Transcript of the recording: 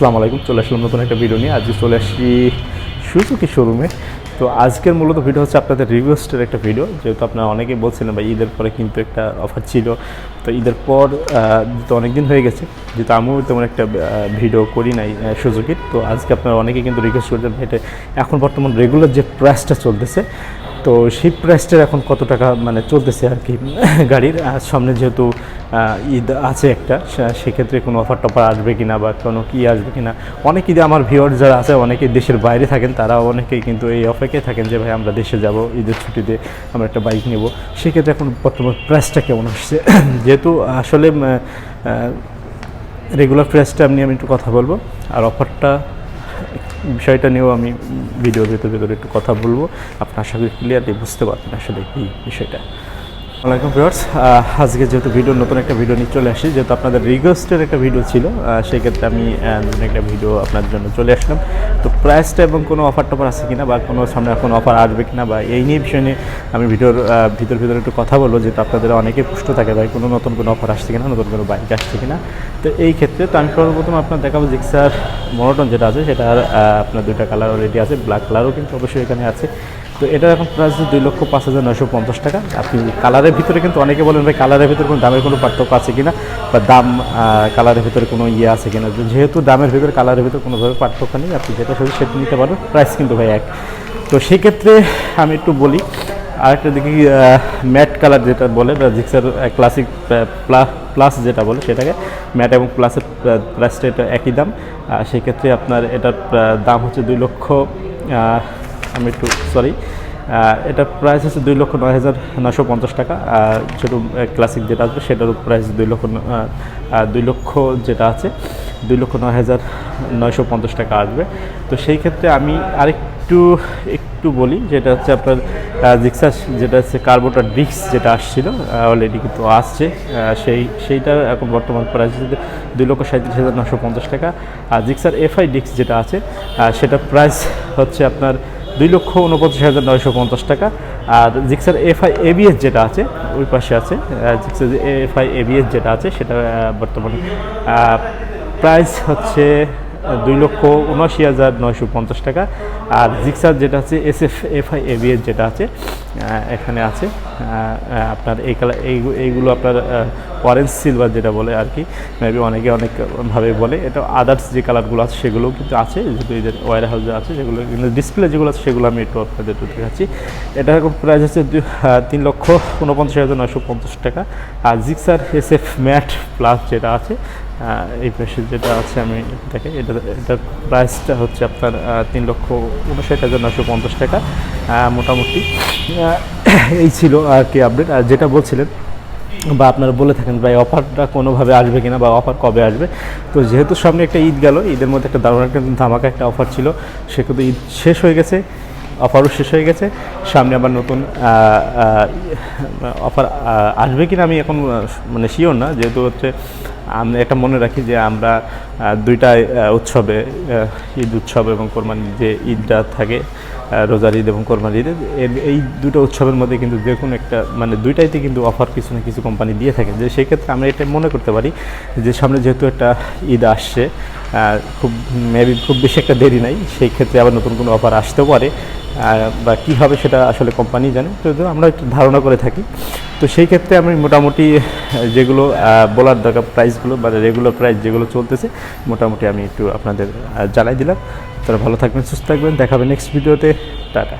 আসসালামু আলাইকুম, চলে আসলাম নতুন একটা ভিডিও নিয়ে। আজকে চলে আসছি সুজুকি শোরুমে তো আজকের মূলত ভিডিও হচ্ছে আপনাদের রিকোয়েস্টের একটা ভিডিও যেহেতু আপনারা অনেকেই বলছিলেন ভাই, ঈদের পরে কিন্তু একটা অফার ছিল। তো ঈদের পর তো অনেক দিন হয়ে গেছে। যেহেতু আমিও তেমন একটা ভিডিও করি নাই সুজুকির। তো আজকে আপনারা অনেকেই কিন্তু রিকোয়েস্ট করছেন এটা এখন বর্তমান রেগুলার যে প্রাইসটা চলতেছে তো সেই প্রাইসটার এখন কত টাকা মানে চলতেছে আর কি গাড়ির? আর সামনে যেহেতু ঈদ আছে একটা সেক্ষেত্রে কোনো অফার টফার আসবে কি না বা কোনো কী আসবে কি না অনেকেই যে আমার ভিউয়ার যারা আছে অনেকেই দেশের বাইরে থাকেন তারা অনেকেই কিন্তু এই অফারেই থাকেন যে, ভাই, আমরা দেশে যাব, ঈদের ছুটিতে আমরা একটা বাইক নেব। সেক্ষেত্রে এখন বর্তমান প্রাইসটা কেমন আসছে? যেহেতু আসলে রেগুলার প্রাইসটা আপনি আমি একটু কথা বলব। আর অফারটা বিষয়টা নিয়েও আমি ভিডিওর ভেতর ভেতরে একটু কথা বলব। আপনার করি ক্লিয়ারলি বুঝতে পারবেন আসলে এই বিষয়টা। ওয়ালাইকুম ভিউয়ার্স। আজকে যেহেতু ভিডিও, নতুন একটা ভিডিও নিয়ে চলে আসি, যেহেতু আপনাদের রিকোয়েস্টের একটা ভিডিও ছিল সেক্ষেত্রে আমি নতুন একটা ভিডিও আপনার জন্য চলে আসলাম। তো প্রাইসটা এবং কোনো অফার টফার আছে কিনা বা কোনো সামনে কোনো অফার আসবে কিনা বা এই নিয়ে বিষয় নিয়ে আমি ভিডিওর ভিতর ভিতরে একটু কথা বলব, যেহেতু আপনাদের অনেকে পুষ্ট থাকে, ভাই, কোনো নতুন কোনো অফার আসছে কিনা, নতুন কোনো বাইক আসছে কিনা? তো এই ক্ষেত্রে তো আমি সর্বপ্রথম আপনার দেখাবো জিক্সার মনোটন যেটা আছে, সেটার আপনার দুইটা কালার অলরেডি আছে ব্ল্যাক কালারও কিন্তু অবশ্যই এখানে আছে। তো এটা এখন প্রাইস দুই লক্ষ পাঁচ হাজার নয়শো পঞ্চাশ টাকা। আপনি কালারের ভিতরে কিন্তু অনেকে বলেন, ভাই কালারের ভিতরে কোনো দামের কোনো পার্থক্য আছে কিনা? বা দাম কালারের ভিতরে কোনো ইয়ে আছে কিনা? যেহেতু দামের ভিতরে কালারের ভিতরে কোনোভাবে পার্থক্য নেই, আপনি যেটা শুধু সেটা নিতে পারবেন। প্রাইস কিন্তু, ভাই, এক। তো সেক্ষেত্রে আমি একটু বলি, আরেকটা দেখি ম্যাট কালার যেটা বলে, বা জিক্সার ক্লাসিক প্লাস যেটা বলে সেটাকে ম্যাট এবং প্লাসের প্রাইসটা এটা একই দাম। সেক্ষেত্রে আপনার এটার দাম হচ্ছে দুই লক্ষ আমি একটু সরি এটা প্রাইস হচ্ছে দুই লক্ষ নয় হাজার নশো পঞ্চাশ টাকা ছোটো ক্লাসিক যেটা আসবে সেটারও প্রাইস দুই লক্ষ দুই লক্ষ যেটা আছে, দুই লক্ষ নয় হাজার নয়শো পঞ্চাশ টাকা আসবে। তো সেই ক্ষেত্রে আমি আরেকটু, একটু বলি, যেটা হচ্ছে আপনার জিক্সাস যেটা হচ্ছে কার্বোটার ডিক্স যেটা আসছিল অলরেডি কিন্তু আসছে সেই সেইটার এখন বর্তমান প্রাইস দুই লক্ষ সাঁত্রিশ হাজার নশো পঞ্চাশ টাকা। আর জিক্সার এফআই ডিক্স যেটা আছে সেটার প্রাইস হচ্ছে আপনার দুই লক্ষ উনপঞ্চাশ হাজার নয়শো পঞ্চাশ টাকা। আর জিক্সার এফআই এবিএস যেটা আছে, ওই পাশে আছে। জিক্সার এফআই এবিএস যেটা আছে, সেটা বর্তমানে। প্রাইস হচ্ছে দুই লক্ষ উনআশি হাজার নয়শো পঞ্চাশ টাকা। আর জিক্সার যেটা আছে এস এফ এফআই এবিএস যেটা আছে এখানে আছে। আপনার এই কালার এইগুলো আপনার অরেঞ্জ সিলভার যেটা বলে আর কি মেবি অনেকে অনেকভাবে বলে। এটা আদার্স যে কালারগুলো আছে, সেগুলোও কিন্তু আছে। যেহেতু এদের ওয়ার হাউসে আছে যেগুলো কিন্তু ডিসপ্লে যেগুলো আছে, সেগুলো আমি একটু আপনাদের একটু দেখাচ্ছি। এটা এখন প্রাইস হচ্ছে তিন লক্ষ উনপঞ্চাশ হাজার নয়শো পঞ্চাশ টাকা। আর Gixxer S F matte plus যেটা আছে এই পাশে যেটা আছে, আমি দেখে, এটা, এটার প্রাইসটা হচ্ছে আপনার তিন লক্ষ উনষাট হাজার নশো পঞ্চাশ টাকা। মোটামুটি। এই ছিল আর কি আপডেট আর যেটা বলছিলেন, বা আপনারা বলে থাকেন, ভাই, অফারটা কোনোভাবে আসবে কিনা বা অফার কবে আসবে? তো যেহেতু সামনে একটা ঈদ গেল, ঈদের মধ্যে একটা দারুণ একটা ধামাকা একটা অফার ছিল সে কিন্তু ঈদ শেষ হয়ে গেছে, অফারও শেষ হয়ে গেছে। সামনে আবার নতুন অফার আসবে কিনা আমি এখন মানে শিওর না। যেহেতু হচ্ছে, আমি একটা মনে রাখি যে আমরা দুইটা উৎসবে ঈদ উৎসব এবং কোরবানি যে ঈদটা থাকে রোজার ঈদ এবং কোরবানি ঈদ এই দুটো উৎসবের মধ্যে কিন্তু যে কোনো একটা মানে দুইটাইতে কিন্তু অফার কিছু না কিছু কোম্পানি দিয়ে থাকে। যে সেক্ষেত্রে আমরা এটা মনে করতে পারি যে সামনে যেহেতু একটা ঈদ আসছে খুব মেবি খুব বেশি একটা দেরি নাই, সেই ক্ষেত্রে আবার নতুন কোনো অফার আসতেও পারে। বা কি হবে সেটা আসলে কোম্পানি জানে, তো আমরা একটু ধারণা করে থাকি। তো সেই ক্ষেত্রে আমি মোটামুটি যেগুলো বলার দরকার প্রাইসগুলো বা রেগুলার প্রাইস যেগুলো চলতেছে, মোটামুটি আমি একটু আপনাদের জানাই দিলাম। তারা ভালো থাকবেন, সুস্থ থাকবেন দেখাবেন নেক্সট ভিডিওতে টাটা।